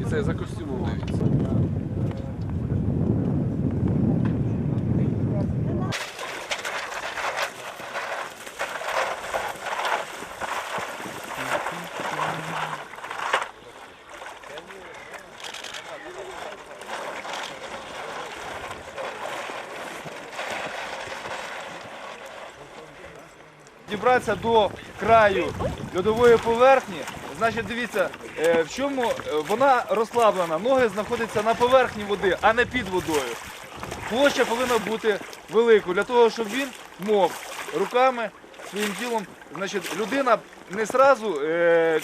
І це за костюмом дивіться. Дібратися до краю льодової поверхні, значить, дивіться, е, в чому е, вона розслаблена. Ноги знаходяться на поверхні води, а не під водою. Площа повинна бути великою для того, щоб він мог руками своїм тілом. Значить, людина не сразу е,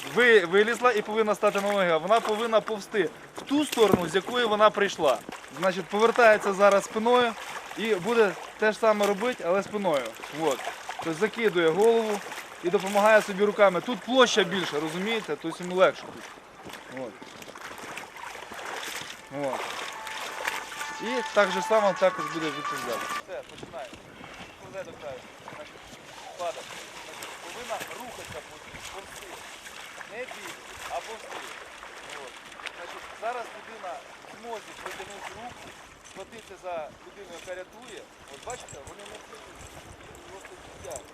вилізла і повинна стати на ноги, а вона повинна повсти в ту сторону, з якої вона прийшла. Значить, повертається зараз спиною і буде те ж саме робити, але спиною. От. Тобто закидує голову і допомагає собі руками. Тут площа більша, розумієте? Тобто йому легше тут. От. От. І так же само також буде відповідати. Все, починаємо. Повзе до краю. Падає. Повинна рухатися повсти. Не бігти, а повсти. Значить, зараз людина в змозі протягнути руку, схватити за людину, яка рятує. От бачите, вони не встають. Просто сидять.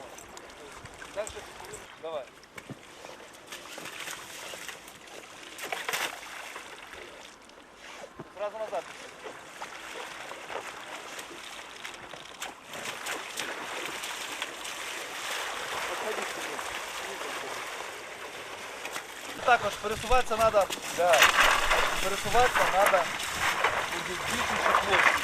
От. Тобто, Так же ти повинен. Давай. Сразу назад. Також пересуватися треба, да, пересуватися треба більше площі,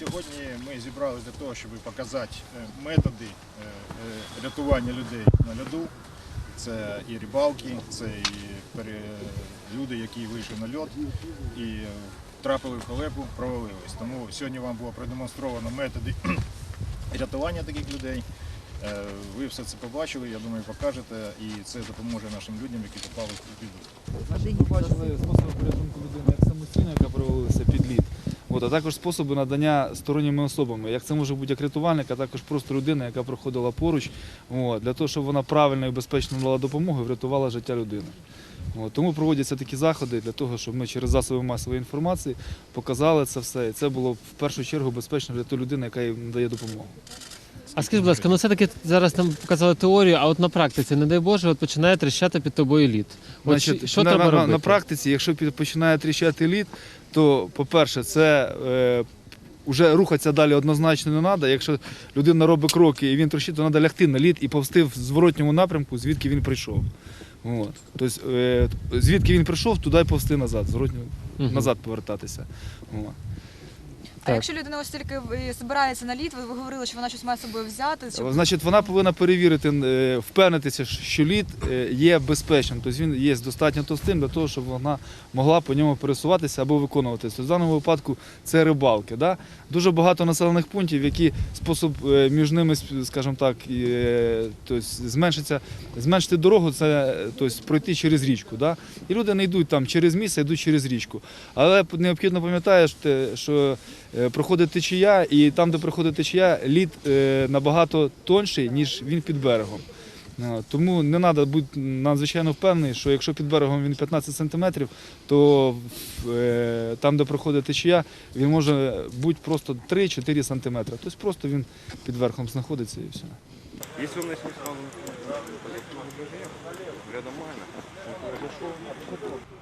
Сьогодні ми зібралися для того, щоб показати е, методи е, е, рятування людей на льоду. Це і рибалки, це і люди, які вийшли на льод і трапили в халепу, провалились. Тому сьогодні вам було продемонстровано методи рятування таких людей. Е, Ви все це побачили, я думаю, покажете, і це допоможе нашим людям, які попали в біду. Значить, побачили способи порятунку людини як самостійно, яка провалилася під лід. А також способи надання сторонніми особами. Як це може бути як рятувальник, а також просто людина, яка проходила поруч, для того, щоб вона правильно і безпечно надала допомогу і врятувала життя людини. Тому проводяться такі заходи для того, щоб ми через засоби масової інформації показали це все. І це було в першу чергу безпечно для тої людини, яка їм надає допомогу. А скажіть, будь ласка, ну все-таки зараз нам показали теорію, а от на практиці, не дай Боже, от починає тріщати під тобою лід. От Значить, що- на, треба на, робити? на практиці, якщо під- починає тріщати лід, то, по-перше, це е, вже рухатися далі однозначно не треба. Якщо людина робить кроки і він трощить, то треба лягти на лід і повсти в зворотньому напрямку, звідки він прийшов. От. Тобто, е, звідки він прийшов, туди й повсти назад, зворотньо, Мгм. назад повертатися. От. А якщо людина ось тільки збирається на лід, ви говорили, що вона щось має з собою взяти, щоб Значить, вона повинна перевірити, е, впевнитися, що лід е, є безпечним, тобто він є достатньо товстим для того, щоб вона могла по ньому пересуватися або виконуватися. Тобто, в даному випадку це рибалки. Да? Дуже багато населених пунктів, які спосіб е, між ними, скажімо так, тобто, зменшиться, зменшити дорогу, це тобто, пройти через річку. Да? І люди не йдуть там через місце, йдуть через річку. Але необхідно пам'ятати, що проходить течія, і там, де проходить течія, лід е, набагато тонший, ніж він під берегом. Е, Тому не треба бути надзвичайно впевнений, що якщо під берегом він 15 сантиметрів, то е, там, де проходить течія, він може бути просто 3-4 сантиметри. Тобто просто він під верхом знаходиться і все. Начнет сразу рядом произошел,